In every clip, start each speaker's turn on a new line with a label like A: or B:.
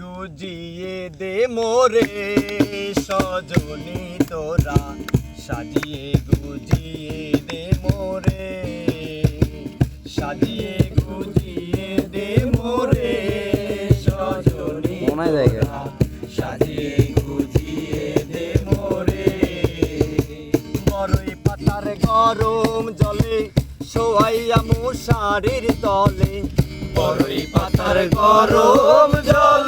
A: গুজিয়ে দে মোরে সজনী তোরা সাজিয়ে গুজিয়ে দে মোরে সাজিয়ে গুজিয়ে দে মোরে সজনী। তোরা, সাজিয়ে গুজিয়ে দে মোরে বড়ই পাতার গরম জলে শোয়াইয়া মশারির তলে বড়ই পাতার গরম জলে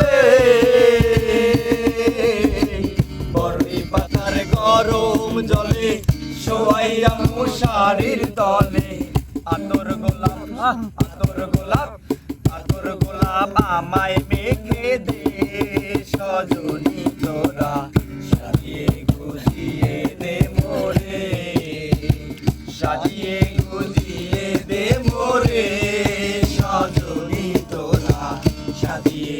A: জলে শোয়াইয়া মশারির তলে। আতর গোলাপ আতর গোলাপ আতর গোলাপ আমায় মেখে দে সজনী তোরা সাজিয়ে গুজিয়ে দে মোরে, সাজিয়ে গুজিয়ে দে মোরে সজনী তোরা সাজিয়ে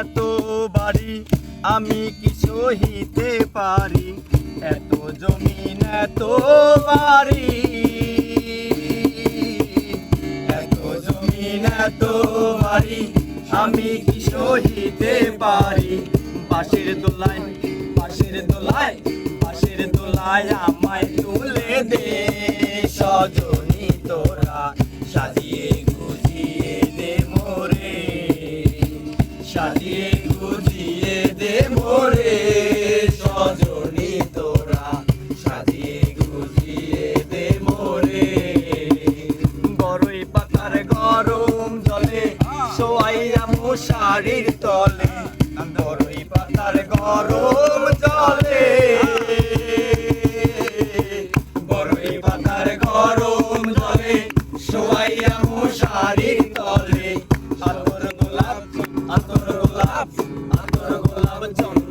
A: এত বাড়ি, আমি কি সহিতে পারি। এত জমিন, এত বাড়ি। এত জমিন, এত বাড়ি, আমি কি সহিতে পারি। বাঁশের দোলায় বাঁশের দোলায় বাঁশের দোলায় আমায় তুলে দে। সজনী তোরা সাজিয়ে সাজিয়ে গুজিয়ে দে ভোরে সজনি তোরা। সাজিয়ে গুজিয়ে দে মোরে। বড়ই পাতার গরম জলে সোয়াইয়া মশারির তলে। বড়ই পাতার গরম জলে। বড়ই পাতার গরম জলে সোয়াইয়া মশারির I'm done.